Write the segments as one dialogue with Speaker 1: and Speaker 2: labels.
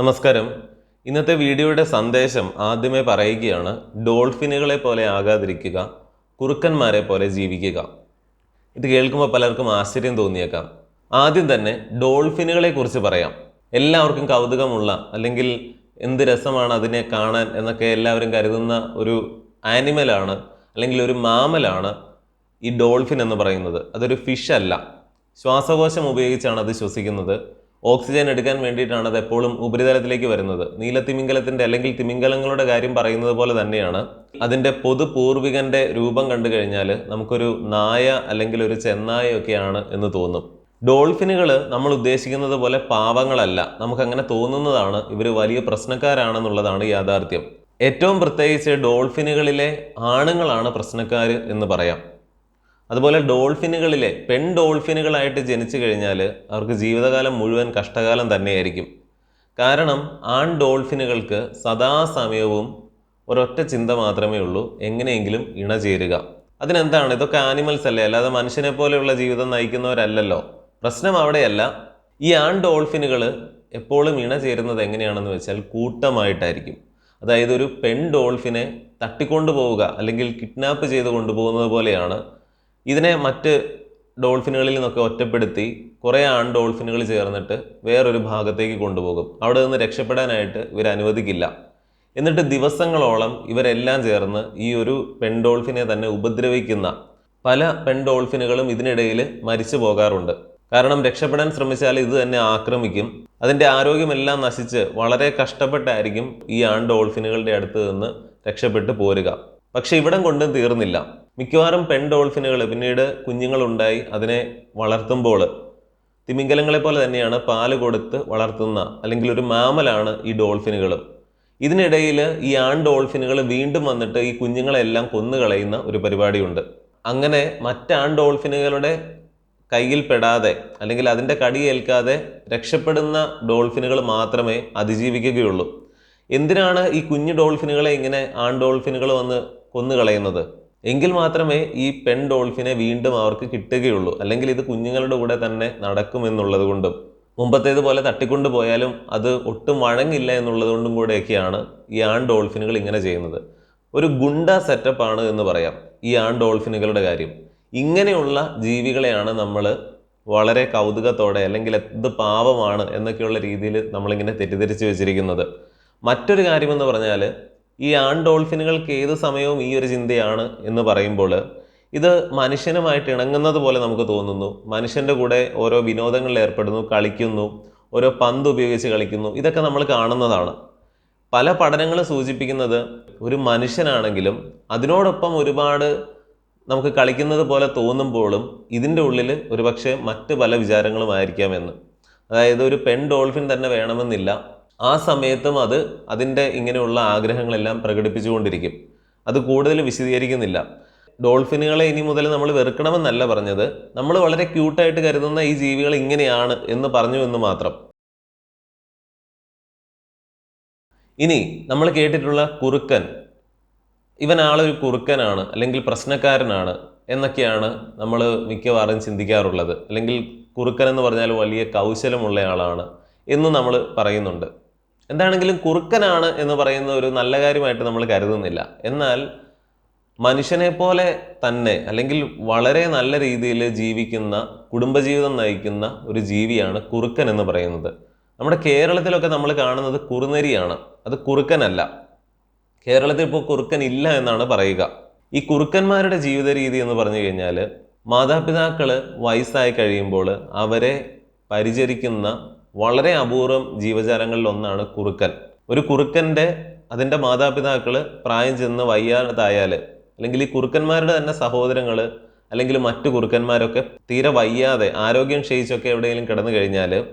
Speaker 1: നമസ്കാരം. ഇന്നത്തെ വീഡിയോയുടെ സന്ദേശം ആദ്യമേ പറയുകയാണ് ഡോൾഫിനുകളെ പോലെ ആകാതിരിക്കുക കുറുക്കന്മാരെ പോലെ ജീവിക്കുക. ഇത് കേൾക്കുമ്പോൾ പലർക്കും ആശ്ചര്യം തോന്നിയേക്കാം. ആദ്യം തന്നെ ഡോൾഫിനുകളെ കുറിച്ച് പറയാം. എല്ലാവർക്കും കൗതുകമുള്ള അല്ലെങ്കിൽ എന്ത് രസമാണ് അതിനെ കാണാൻ എന്നൊക്കെ എല്ലാവരും കരുതുന്ന ഒരു ആനിമലാണ് അല്ലെങ്കിൽ ഒരു മാമലാണ് ഈ ഡോൾഫിൻ എന്ന് പറയുന്നത്. അതൊരു ഫിഷ് അല്ല. ശ്വാസകോശം ഉപയോഗിച്ചാണ് അത് ശ്വസിക്കുന്നത്. ഓക്സിജൻ എടുക്കാൻ വേണ്ടിയിട്ടാണ് അത് എപ്പോഴും ഉപരിതലത്തിലേക്ക് വരുന്നത്. നീലത്തിമിംഗലത്തിന്റെ അല്ലെങ്കിൽ തിമിംഗലങ്ങളുടെ കാര്യം പറയുന്നത് പോലെ തന്നെയാണ്. അതിന്റെ പൊതു പൂർവികന്റെ രൂപം കണ്ടു കഴിഞ്ഞാൽ നമുക്കൊരു നായ അല്ലെങ്കിൽ ഒരു ചെന്നായൊക്കെയാണ് എന്ന് തോന്നും. ഡോൾഫിനുകൾ നമ്മൾ ഉദ്ദേശിക്കുന്നത് പോലെ പാവങ്ങളല്ല. നമുക്കങ്ങനെ തോന്നുന്നതാണ് ഇവർ വലിയ പ്രശ്നക്കാരാണെന്നുള്ളതാണ് യാഥാർത്ഥ്യം. ഏറ്റവും പ്രത്യേകിച്ച് ഡോൾഫിനുകളിലെ ആണുങ്ങളാണ് പ്രശ്നക്കാർ എന്ന് പറയാം. അതുപോലെ ഡോൾഫിനുകളിലെ പെൺ ഡോൾഫിനുകളായിട്ട് ജനിച്ചു കഴിഞ്ഞാൽ അവർക്ക് ജീവിതകാലം മുഴുവൻ കഷ്ടകാലം തന്നെയായിരിക്കും. കാരണം ആൺ ഡോൾഫിനുകൾക്ക് സദാസമയവും ഒരൊറ്റ ചിന്ത മാത്രമേ ഉള്ളൂ എങ്ങനെയെങ്കിലും ഇണചേരുക. അതിനെന്താണ്? ഇതൊക്കെ ആനിമൽസ് അല്ലേ? അല്ലാതെ മനുഷ്യനെ പോലെയുള്ള ജീവിതം നയിക്കുന്നവരല്ലല്ലോ. പ്രശ്നം അവിടെയല്ല. ഈ ആൺ ഡോൾഫിനുകൾ എപ്പോഴും ഇണ ചേരുന്നത് എങ്ങനെയാണെന്ന് വെച്ചാൽ കൂട്ടമായിട്ടായിരിക്കും. അതായത് ഒരു പെൺ ഡോൾഫിനെ തട്ടിക്കൊണ്ടു പോവുക അല്ലെങ്കിൽ കിഡ്നാപ്പ് ചെയ്ത് കൊണ്ടുപോകുന്നത് പോലെയാണ് ഇതിനെ മറ്റ് ഡോൾഫിനുകളിൽ നിന്നൊക്കെ ഒറ്റപ്പെടുത്തി കുറേ ആൺ ഡോൾഫിനുകൾ ചേർന്നിട്ട് വേറൊരു ഭാഗത്തേക്ക് കൊണ്ടുപോകും. അവിടെ നിന്ന് രക്ഷപ്പെടാനായിട്ട് ഇവർ അനുവദിക്കില്ല. എന്നിട്ട് ദിവസങ്ങളോളം ഇവരെല്ലാം ചേർന്ന് ഈ ഒരു പെൺഡോൾഫിനെ തന്നെ ഉപദ്രവിക്കുന്ന പല പെൺഡോൾഫിനുകളും ഇതിനിടയിൽ മരിച്ചു പോകാറുണ്ട്. കാരണം രക്ഷപ്പെടാൻ ശ്രമിച്ചാൽ ഇത് തന്നെ ആക്രമിക്കും. അതിന്റെ ആരോഗ്യമെല്ലാം നശിച്ച് വളരെ കഷ്ടപ്പെട്ടായിരിക്കും ഈ ആൺ ഡോൾഫിനുകളുടെ അടുത്ത് നിന്ന് രക്ഷപ്പെട്ട് പോരുക. പക്ഷെ ഇവിടം കൊണ്ടും തീർന്നില്ല. മിക്കവാറും പെൺ ഡോൾഫിനുകൾ പിന്നീട് കുഞ്ഞുങ്ങളുണ്ടായി അതിനെ വളർത്തുമ്പോൾ. തിമിംഗലങ്ങളെ പോലെ തന്നെയാണ് പാൽ കൊടുത്ത് വളർത്തുന്ന അല്ലെങ്കിൽ ഒരു മാമലാണ് ഈ ഡോൾഫിനുകൾ. ഇതിനിടയിൽ ഈ ആൺ ഡോൾഫിനുകൾ വീണ്ടും വന്നിട്ട് ഈ കുഞ്ഞുങ്ങളെല്ലാം കൊന്നുകളയുന്ന ഒരു പരിപാടിയുണ്ട്. അങ്ങനെ മറ്റാൺ ഡോൾഫിനുകളുടെ കയ്യിൽ പെടാതെ അല്ലെങ്കിൽ അതിന്റെ കടിയേൽക്കാതെ രക്ഷപ്പെടുന്ന ഡോൾഫിനുകൾ മാത്രമേ അതിജീവിക്കുകയുള്ളൂ. എന്തിനാണ് ഈ കുഞ്ഞു ഡോൾഫിനുകളെ ഇങ്ങനെ ആൺ ഡോൾഫിനുകൾ വന്ന് കൊന്നുകളയുന്നത്? എങ്കിൽ മാത്രമേ ഈ പെൺ ഡോൾഫിനെ വീണ്ടും അവർക്ക് കിട്ടുകയുള്ളൂ. അല്ലെങ്കിൽ ഇത് കുഞ്ഞുങ്ങളുടെ കൂടെ തന്നെ നടക്കുമെന്നുള്ളത് കൊണ്ടും മുമ്പത്തേതുപോലെ തട്ടിക്കൊണ്ടു പോയാലും അത് ഒട്ടും വഴങ്ങില്ല എന്നുള്ളത് കൊണ്ടും കൂടെയൊക്കെയാണ് ഈ ആൺ ഡോൾഫിനുകൾ ഇങ്ങനെ ചെയ്യുന്നത്. ഒരു ഗുണ്ട സെറ്റപ്പാണ് എന്ന് പറയാം ഈ ആൺ ഡോൾഫിനുകളുടെ കാര്യം. ഇങ്ങനെയുള്ള ജീവികളെയാണ് നമ്മൾ വളരെ കൗതുകത്തോടെ അല്ലെങ്കിൽ എന്ത് പാവമാണ് എന്നൊക്കെയുള്ള രീതിയിൽ നമ്മളിങ്ങനെ തെറ്റിദ്ധരിച്ച് വെച്ചിരിക്കുന്നത്. മറ്റൊരു കാര്യമെന്ന് പറഞ്ഞാൽ ഈ ആൺ ഡോൾഫിനുകൾക്ക് ഏത് സമയവും ഈ ഒരു ചിന്തയാണ് എന്ന് പറയുമ്പോൾ ഇത് മനുഷ്യനുമായിട്ട് ഇണങ്ങുന്നത് പോലെ നമുക്ക് തോന്നുന്നു. മനുഷ്യന്റെ കൂടെ ഓരോ വിനോദങ്ങളിൽ ഏർപ്പെടുന്നു കളിക്കുന്നു ഓരോ പന്ത് ഉപയോഗിച്ച് കളിക്കുന്നു. ഇതൊക്കെ നമ്മൾ കാണുന്നതാണ്. പല പഠനങ്ങളും സൂചിപ്പിക്കുന്നത് ഒരു മനുഷ്യനാണെങ്കിലും അതിനോടൊപ്പം ഒരുപാട് നമുക്ക് കളിക്കുന്നത് പോലെ തോന്നുമ്പോഴും ഇതിന്റെ ഉള്ളിൽ ഒരുപക്ഷെ മറ്റ് പല വിചാരങ്ങളും ആയിരിക്കാമെന്ന് അതായത് ഒരു പെൺ ഡോൾഫിൻ തന്നെ വേണമെന്നില്ല. ആ സമയത്തും അത് അതിന്റെ ഇങ്ങനെയുള്ള ആഗ്രഹങ്ങളെല്ലാം പ്രകടിപ്പിച്ചുകൊണ്ടിരിക്കും. അത് കൂടുതൽ വിശദീകരിക്കുന്നില്ല. ഡോൾഫിനുകളെ ഇനി മുതൽ നമ്മൾ വെറുക്കണമെന്നല്ല പറഞ്ഞത്. നമ്മൾ വളരെ ക്യൂട്ടായിട്ട് കരുതുന്ന ഈ ജീവികൾ ഇങ്ങനെയാണ് എന്ന് പറഞ്ഞു എന്ന് മാത്രം. ഇനി നമ്മൾ കേട്ടിട്ടുള്ള കുറുക്കൻ. ഇവൻ ആളൊരു കുറുക്കനാണ് അല്ലെങ്കിൽ പ്രശ്നക്കാരനാണ് എന്നൊക്കെയാണ് നമ്മൾ മിക്കവാറും ചിന്തിക്കാറുള്ളത്. അല്ലെങ്കിൽ കുറുക്കൻ എന്ന് പറഞ്ഞാൽ വലിയ കൗശലമുള്ള ആളാണ് എന്ന് നമ്മൾ പറയുന്നുണ്ട്. എന്താണെങ്കിലും കുറുക്കനാണ് എന്ന് പറയുന്ന ഒരു നല്ല കാര്യമായിട്ട് നമ്മൾ കരുതുന്നില്ല. എന്നാൽ മനുഷ്യനെ പോലെ തന്നെ അല്ലെങ്കിൽ വളരെ നല്ല രീതിയിൽ ജീവിക്കുന്ന കുടുംബജീവിതം നയിക്കുന്ന ഒരു ജീവിയാണ് കുറുക്കൻ എന്ന് പറയുന്നത്. നമ്മുടെ കേരളത്തിലൊക്കെ നമ്മൾ കാണുന്നത് കുറുനരിയാണ്. അത് കുറുക്കനല്ല. കേരളത്തിൽ ഇപ്പോൾ കുറുക്കൻ ഇല്ല എന്നാണ് പറയുക. ഈ കുറുക്കന്മാരുടെ ജീവിത രീതി എന്ന് പറഞ്ഞു കഴിഞ്ഞാൽ മാതാപിതാക്കൾ വയസ്സായി കഴിയുമ്പോൾ അവരെ പരിചരിക്കുന്ന വളരെ അപൂർവം ജീവജാലങ്ങളിൽ ഒന്നാണ് കുറുക്കൻ. ഒരു കുറുക്കന്റെ അതിന്റെ മാതാപിതാക്കൾ പ്രായം ചെന്ന് വയ്യാതായാൽ അല്ലെങ്കിൽ ഈ കുറുക്കന്മാരുടെ തന്നെ സഹോദരങ്ങൾ അല്ലെങ്കിൽ മറ്റു കുറുക്കന്മാരൊക്കെ തീരെ വയ്യാതെ ആരോഗ്യം ക്ഷയിച്ചൊക്കെ എവിടെയെങ്കിലും കിടന്നു കഴിഞ്ഞാൽ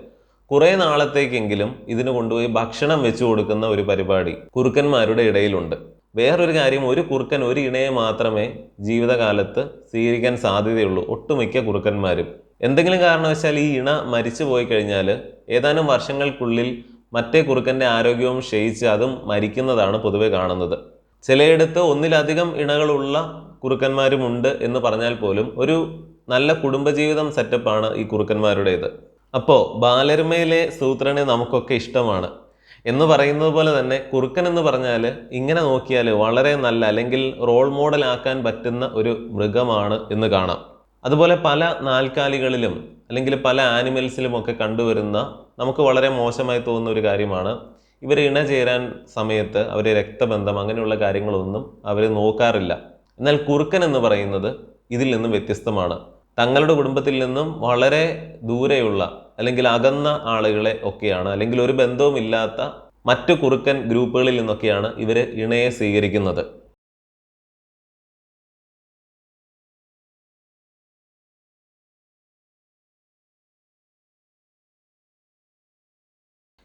Speaker 1: കുറേ നാളത്തേക്കെങ്കിലും ഇതിന് കൊണ്ടുപോയി ഭക്ഷണം വെച്ചു കൊടുക്കുന്ന ഒരു പരിപാടി കുറുക്കന്മാരുടെ ഇടയിലുണ്ട്. വേറൊരു കാര്യം ഒരു കുറുക്കൻ ഒരു ഇണയെ മാത്രമേ ജീവിതകാലത്ത് സ്വീകരിക്കാൻ സാധ്യതയുള്ളൂ. ഒട്ടുമിക്ക കുറുക്കന്മാരും. എന്തെങ്കിലും കാരണവശാൽ ഈ ഇണ മരിച്ചു പോയി കഴിഞ്ഞാൽ ഏതാനും വർഷങ്ങൾക്കുള്ളിൽ മറ്റേ കുറുക്കന്റെ ആരോഗ്യവും ക്ഷയിച്ച് അതും മരിക്കുന്നതാണ് പൊതുവെ കാണുന്നത്. ചിലയിടത്ത് ഒന്നിലധികം ഇണകളുള്ള കുറുക്കന്മാരുമുണ്ട് എന്ന് പറഞ്ഞാൽ പോലും ഒരു നല്ല കുടുംബജീവിതം സെറ്റപ്പാണ് ഈ കുറുക്കന്മാരുടേത്. അപ്പോൾ ബാലരമയിലെ സൂത്രനെ നമുക്കൊക്കെ ഇഷ്ടമാണ്. എന്ന് പറയുന്നത് പോലെ തന്നെ കുറുക്കൻ എന്ന് പറഞ്ഞാൽ ഇങ്ങനെ നോക്കിയാൽ വളരെ നല്ല അല്ലെങ്കിൽ റോൾ മോഡൽ ആക്കാൻ പറ്റുന്ന ഒരു മൃഗമാണ് എന്ന് കാണാം. അതുപോലെ പല നാൽക്കാലികളിലും അല്ലെങ്കിൽ പല ആനിമൽസിലും ഒക്കെ കണ്ടുവരുന്ന നമുക്ക് വളരെ മോശമായി തോന്നുന്ന ഒരു കാര്യമാണ്. ഇവർ ഇണ ചേരാൻ സമയത്ത് അവർ രക്തബന്ധം അങ്ങനെയുള്ള കാര്യങ്ങളൊന്നും അവർ നോക്കാറില്ല. എന്നാൽ കുറുക്കൻ എന്ന് പറയുന്നത് ഇതിൽ നിന്നും വ്യത്യസ്തമാണ്. തങ്ങളുടെ കുടുംബത്തിൽ നിന്നും വളരെ ദൂരെയുള്ള അല്ലെങ്കിൽ അകന്ന ആളുകളെ ഒക്കെയാണ് അല്ലെങ്കിൽ ഒരു ബന്ധവുമില്ലാത്ത മറ്റു കുറുക്കൻ ഗ്രൂപ്പുകളിൽ നിന്നൊക്കെയാണ് ഇവർ ഇണയെ സ്വീകരിക്കുന്നത്.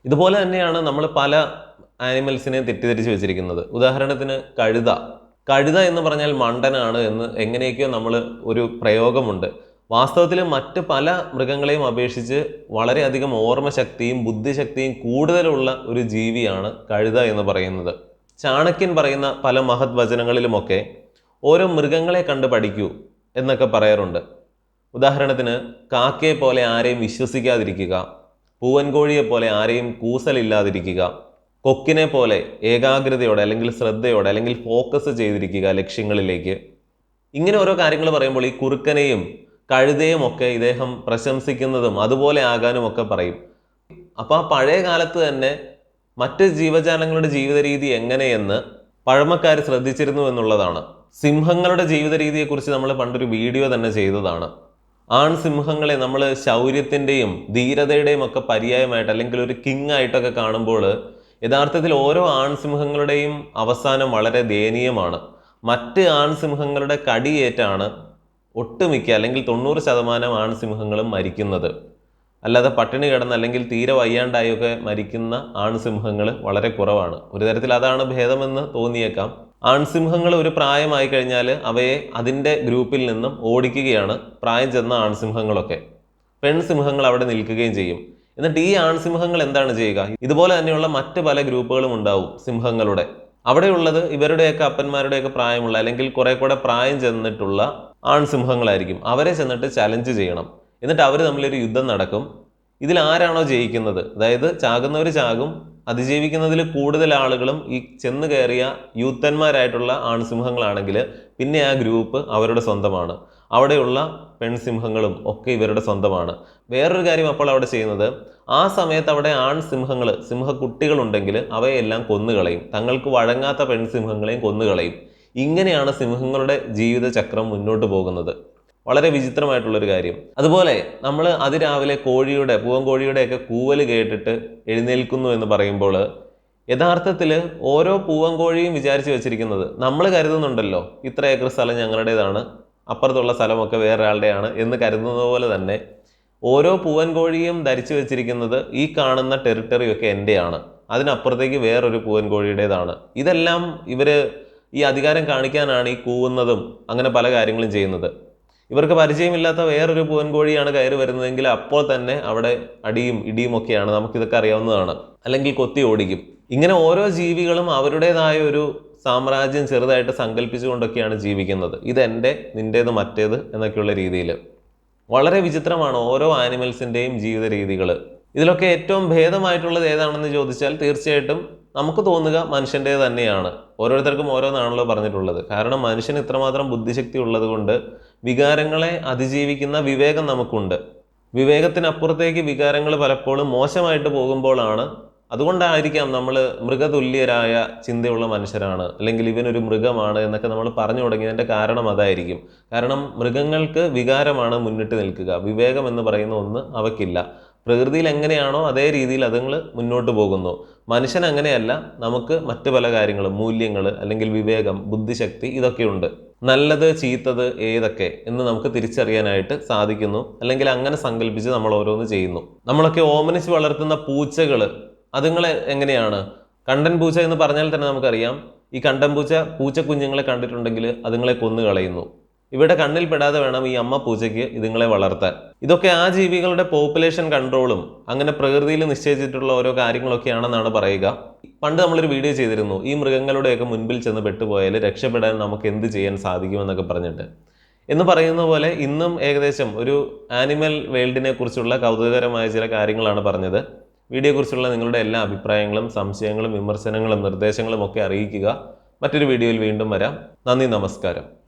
Speaker 1: ഇതുപോലെ തന്നെയാണ് നമ്മൾ പല ആനിമൽസിനെ തെറ്റിദ്ധരിച്ച് വെച്ചിരിക്കുന്നത്. ഉദാഹരണത്തിന് കഴുത. കഴുത എന്ന് പറഞ്ഞാൽ മണ്ടനാണ് എന്ന് എങ്ങനെയൊക്കെയോ നമ്മൾ ഒരു പ്രയോഗമുണ്ട്. വാസ്തവത്തിൽ മറ്റ് പല മൃഗങ്ങളെയും അപേക്ഷിച്ച് വളരെയധികം ഓർമ്മശക്തിയും ബുദ്ധിശക്തിയും കൂടുതലുള്ള ഒരു ജീവിയാണ് കഴുത എന്ന് പറയുന്നത്. ചാണക്യൻ പറയുന്ന പല മഹത് വചനങ്ങളിലുമൊക്കെ ഓരോ മൃഗങ്ങളെ കണ്ട് പഠിക്കൂ എന്നൊക്കെ പറയാറുണ്ട്. ഉദാഹരണത്തിന് കാക്കയെ പോലെ ആരെയും വിശ്വസിക്കാതിരിക്കുക പൂവൻകോഴിയെ പോലെ ആരെയും കൂസലില്ലാതിരിക്കുക കൊക്കിനെ പോലെ ഏകാഗ്രതയോടെ അല്ലെങ്കിൽ ശ്രദ്ധയോടെ അല്ലെങ്കിൽ ഫോക്കസ് ചെയ്തിരിക്കുക ലക്ഷ്യങ്ങളിലേക്ക്. ഇങ്ങനെ ഓരോ കാര്യങ്ങൾ പറയുമ്പോൾ ഈ കുറുക്കനെയും കഴുതയും ഒക്കെ ഇദ്ദേഹം പ്രശംസിക്കുന്നതും അതുപോലെ ആകാനും ഒക്കെ പറയും. അപ്പോൾ ആ പഴയ കാലത്ത് തന്നെ മറ്റ് ജീവജാലങ്ങളുടെ ജീവിത രീതി എങ്ങനെയെന്ന് പഴമക്കാർ ശ്രദ്ധിച്ചിരുന്നു എന്നുള്ളതാണ്. സിംഹങ്ങളുടെ ജീവിത രീതിയെക്കുറിച്ച് നമ്മൾ പണ്ടൊരു വീഡിയോ തന്നെ ചെയ്തതാണ്. ആൺ സിംഹങ്ങളെ നമ്മൾ ശൗര്യത്തിന്റെയും ധീരതയുടെയും ഒക്കെ പര്യായമായിട്ട് അല്ലെങ്കിൽ ഒരു കിങ് ആയിട്ടൊക്കെ കാണുമ്പോൾ യഥാർത്ഥത്തിൽ ഓരോ ആൺസിംഹങ്ങളുടെയും അവസാനം വളരെ ദയനീയമാണ്. മറ്റ് ആൺസിംഹങ്ങളുടെ കടിയേറ്റാണ് ഒട്ടുമിക്ക അല്ലെങ്കിൽ തൊണ്ണൂറ് ശതമാനം ആൺസിംഹങ്ങളും മരിക്കുന്നത്. അല്ലാതെ പട്ടിണി കിടന്ന് അല്ലെങ്കിൽ തീരെ വയ്യാണ്ടായൊക്കെ മരിക്കുന്ന ആൺസിംഹങ്ങൾ വളരെ കുറവാണ്. ഒരു തരത്തിൽ അതാണ് ഭേദമെന്ന് തോന്നിയേക്കാം. ആൺസിംഹങ്ങൾ ഒരു പ്രായമായി കഴിഞ്ഞാൽ അവയെ അതിന്റെ ഗ്രൂപ്പിൽ നിന്നും ഓടിക്കുകയാണ്. പ്രായം ചെന്ന ആൺസിംഹങ്ങളൊക്കെ. പെൺസിംഹങ്ങൾ അവിടെ നിൽക്കുകയും ചെയ്യും. എന്നിട്ട് ഈ ആൺസിംഹങ്ങൾ എന്താണ് ചെയ്യുക? ഇതുപോലെ തന്നെയുള്ള മറ്റ് പല ഗ്രൂപ്പുകളും ഉണ്ടാവും സിംഹങ്ങളുടെ. അവിടെയുള്ളത് ഇവരുടെയൊക്കെ അപ്പന്മാരുടെയൊക്കെ പ്രായമുള്ള അല്ലെങ്കിൽ കുറെ കൂടെ പ്രായം ചെന്നിട്ടുള്ള ആൺസിംഹങ്ങളായിരിക്കും. അവരെ ചെന്നിട്ട് ചലഞ്ച് ചെയ്യണം. എന്നിട്ട് അവർ തമ്മിലൊരു യുദ്ധം നടക്കും. ഇതിൽ ആരാണോ ജയിക്കുന്നത്? അതായത് ചാകുന്നവർ ചാകും അതിജീവിക്കുന്നതിൽ കൂടുതൽ ആളുകളും ഈ ചെന്ന് കയറിയ യൂത്തന്മാരായിട്ടുള്ള ആൺസിംഹങ്ങളാണെങ്കിൽ പിന്നെ ആ ഗ്രൂപ്പ് അവരുടെ സ്വന്തമാണ്. അവിടെയുള്ള പെൺസിംഹങ്ങളും ഒക്കെ ഇവരുടെ സ്വന്തമാണ്. വേറൊരു കാര്യം അപ്പോൾ അവിടെ ചെയ്യുന്നത് ആ സമയത്ത് അവിടെ ആൺസിംഹങ്ങൾ സിംഹക്കുട്ടികളുണ്ടെങ്കിൽ അവയെല്ലാം കൊന്നുകളയും. തങ്ങൾക്ക് വഴങ്ങാത്ത പെൺസിംഹങ്ങളെയും കൊന്നുകളയും. ഇങ്ങനെയാണ് സിംഹങ്ങളുടെ ജീവിതചക്രം മുന്നോട്ട് പോകുന്നത്. വളരെ വിചിത്രമായിട്ടുള്ളൊരു കാര്യം. അതുപോലെ നമ്മൾ അതിരാവിലെ കോഴിയുടെ പൂവൻ കോഴിയുടെയൊക്കെ കൂവൽ കേട്ടിട്ട് എഴുന്നേൽക്കുന്നു എന്ന് പറയുമ്പോൾ യഥാർത്ഥത്തിൽ ഓരോ പൂവൻകോഴിയും വിചാരിച്ച് വെച്ചിരിക്കുന്നത് നമ്മൾ കരുതുന്നുണ്ടല്ലോ ഇത്ര ഏക്കർ സ്ഥലം ഞങ്ങളുടേതാണ് അപ്പുറത്തുള്ള സ്ഥലമൊക്കെ വേറൊരാളുടെയാണ് എന്ന് കരുതുന്നത് പോലെ തന്നെ ഓരോ പൂവൻകോഴിയും ധരിച്ചു വെച്ചിരിക്കുന്നത് ഈ കാണുന്ന ടെറിട്ടറി ഒക്കെ എന്റെയാണ് അതിനപ്പുറത്തേക്ക് വേറൊരു പൂവൻകോഴിയുടേതാണ് ഇതെല്ലാം ഇവർ ഈ അധികാരം കാണിക്കാനാണ് ഈ കൂവുന്നതും അങ്ങനെ പല കാര്യങ്ങളും ചെയ്യുന്നത്. ഇവർക്ക് പരിചയമില്ലാത്ത വേറൊരു പൂവൻകോഴിയാണ് കയറി വരുന്നതെങ്കിൽ അപ്പോൾ തന്നെ അവിടെ അടിയും ഇടിയും ഒക്കെയാണ് നമുക്കിതൊക്കെ അറിയാവുന്നതാണ്. അല്ലെങ്കിൽ കൊത്തി ഓടിക്കും. ഇങ്ങനെ ഓരോ ജീവികളും അവരുടേതായ ഒരു സാമ്രാജ്യം ചെറുതായിട്ട് സങ്കല്പിച്ചുകൊണ്ടൊക്കെയാണ് ജീവിക്കുന്നത്. ഇതെന്റെ നിന്റേത് മറ്റേത് എന്നൊക്കെയുള്ള രീതിയിൽ. വളരെ വിചിത്രമാണ് ഓരോ ആനിമൽസിന്റെയും ജീവിത രീതികൾ ഇതിലൊക്കെ ഏറ്റവും ഭേദമായിട്ടുള്ളത് ഏതാണെന്ന് ചോദിച്ചാൽ തീർച്ചയായിട്ടും നമുക്ക് തോന്നുക മനുഷ്യന്റെ തന്നെയാണ്. ഓരോരുത്തർക്കും ഓരോന്നാണല്ലോ പറഞ്ഞിട്ടുള്ളത്. കാരണം മനുഷ്യന് ഇത്രമാത്രം ബുദ്ധിശക്തി ഉള്ളത് കൊണ്ട് വികാരങ്ങളെ അതിജീവിക്കുന്ന വിവേകം നമുക്കുണ്ട്. വിവേകത്തിനപ്പുറത്തേക്ക് വികാരങ്ങൾ പലപ്പോഴും മോശമായിട്ട് പോകുമ്പോഴാണ് അതുകൊണ്ടായിരിക്കാം നമ്മൾ മൃഗതുല്യരായ ചിന്തയുള്ള മനുഷ്യരാണ്. അല്ലെങ്കിൽ ഇവനൊരു മൃഗമാണ് എന്നൊക്കെ നമ്മൾ പറഞ്ഞു തുടങ്ങിയതിന്റെ കാരണം അതായിരിക്കും. കാരണം മൃഗങ്ങൾക്ക് വികാരമാണ് മുന്നിട്ട് നിൽക്കുക. വിവേകം എന്ന് പറയുന്ന ഒന്ന് അവയ്ക്കില്ല. പ്രകൃതിയിൽ എങ്ങനെയാണോ അതേ രീതിയിൽ അതുങ്ങൾ മുന്നോട്ട് പോകുന്നു. മനുഷ്യൻ അങ്ങനെയല്ല നമുക്ക് മറ്റു പല കാര്യങ്ങളും മൂല്യങ്ങൾ അല്ലെങ്കിൽ വിവേകം ബുദ്ധിശക്തി ഇതൊക്കെയുണ്ട്. നല്ലത് ചീത്തത് ഏതൊക്കെ എന്ന് നമുക്ക് തിരിച്ചറിയാനായിട്ട് സാധിക്കുന്നു. അല്ലെങ്കിൽ അങ്ങനെ സങ്കല്പിച്ച് നമ്മൾ ഓരോന്ന് ചെയ്യുന്നു. നമ്മളൊക്കെ ഓമനിച്ച് വളർത്തുന്ന പൂച്ചകൾ അതുങ്ങൾ എങ്ങനെയാണ്? കണ്ടൻ പൂച്ച എന്ന് പറഞ്ഞാൽ തന്നെ നമുക്കറിയാം. ഈ കണ്ടൻ പൂച്ച പൂച്ച കുഞ്ഞുങ്ങളെ കണ്ടിട്ടുണ്ടെങ്കിൽ അതുങ്ങളെ കൊന്നു കളയുന്നു ഇവിടെ കണ്ണിൽപ്പെടാതെ വേണം ഈ അമ്മ പൂജയ്ക്ക് ഇതുങ്ങളെ വളർത്താൻ. ഇതൊക്കെ ആ ജീവികളുടെ പോപ്പുലേഷൻ കൺട്രോളും അങ്ങനെ പ്രകൃതിയിൽ നിശ്ചയിച്ചിട്ടുള്ള ഓരോ കാര്യങ്ങളൊക്കെയാണെന്നാണ് പറയുക. പണ്ട് നമ്മളൊരു വീഡിയോ ചെയ്തിരുന്നു ഈ മൃഗങ്ങളുടെയൊക്കെ മുൻപിൽ ചെന്ന് പെട്ടുപോയാൽ രക്ഷപ്പെടാൻ നമുക്ക് എന്ത് ചെയ്യാൻ സാധിക്കുമെന്നൊക്കെ പറഞ്ഞിട്ട്. എന്ന് പറയുന്ന പോലെ ഇന്നും ഏകദേശം ഒരു ആനിമൽ വേൾഡിനെ കുറിച്ചുള്ള കൗതുകകരമായ ചില കാര്യങ്ങളാണ് പറഞ്ഞത്. വീഡിയോയെക്കുറിച്ചുള്ള നിങ്ങളുടെ എല്ലാ അഭിപ്രായങ്ങളും സംശയങ്ങളും വിമർശനങ്ങളും നിർദ്ദേശങ്ങളും ഒക്കെ അറിയിക്കുക. മറ്റൊരു വീഡിയോയിൽ വീണ്ടും വരാം. നന്ദി നമസ്കാരം.